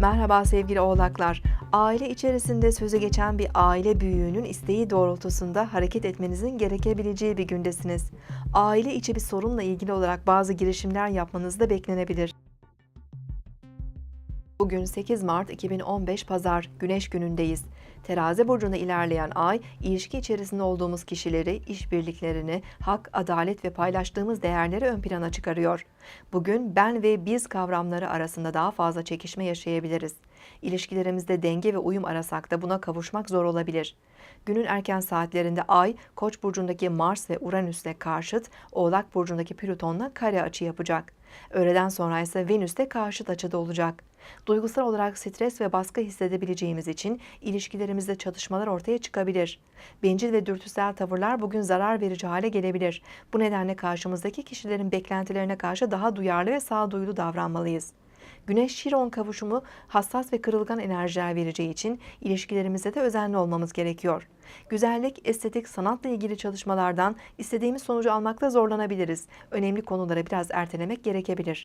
Merhaba sevgili oğlaklar. Aile içerisinde sözü geçen bir aile büyüğünün isteği doğrultusunda hareket etmenizin gerekebileceği bir gündesiniz. Aile içi bir sorunla ilgili olarak bazı girişimler yapmanız da beklenebilir. Bugün 8 Mart 2015 Pazar, Güneş günündeyiz. Terazi burcunda ilerleyen ay, ilişki içerisinde olduğumuz kişileri, işbirliklerini, hak, adalet ve paylaştığımız değerleri ön plana çıkarıyor. Bugün ben ve biz kavramları arasında daha fazla çekişme yaşayabiliriz. İlişkilerimizde denge ve uyum arasak da buna kavuşmak zor olabilir. Günün erken saatlerinde Ay, Koç burcundaki Mars ve Uranüs'le karşıt, Oğlak burcundaki Plüton'la kare açı yapacak. Öğleden sonra ise Venüs'te karşıt açıda olacak. Duygusal olarak stres ve baskı hissedebileceğimiz için ilişkilerimizde çatışmalar ortaya çıkabilir. Bencil ve dürtüsel tavırlar bugün zarar verici hale gelebilir. Bu nedenle karşımızdaki kişilerin beklentilerine karşı daha duyarlı ve sağduyulu davranmalıyız. Güneş-Şiron kavuşumu hassas ve kırılgan enerjiler vereceği için ilişkilerimize de özenli olmamız gerekiyor. Güzellik, estetik, sanatla ilgili çalışmalardan istediğimiz sonucu almakta zorlanabiliriz. Önemli konulara biraz ertelemek gerekebilir.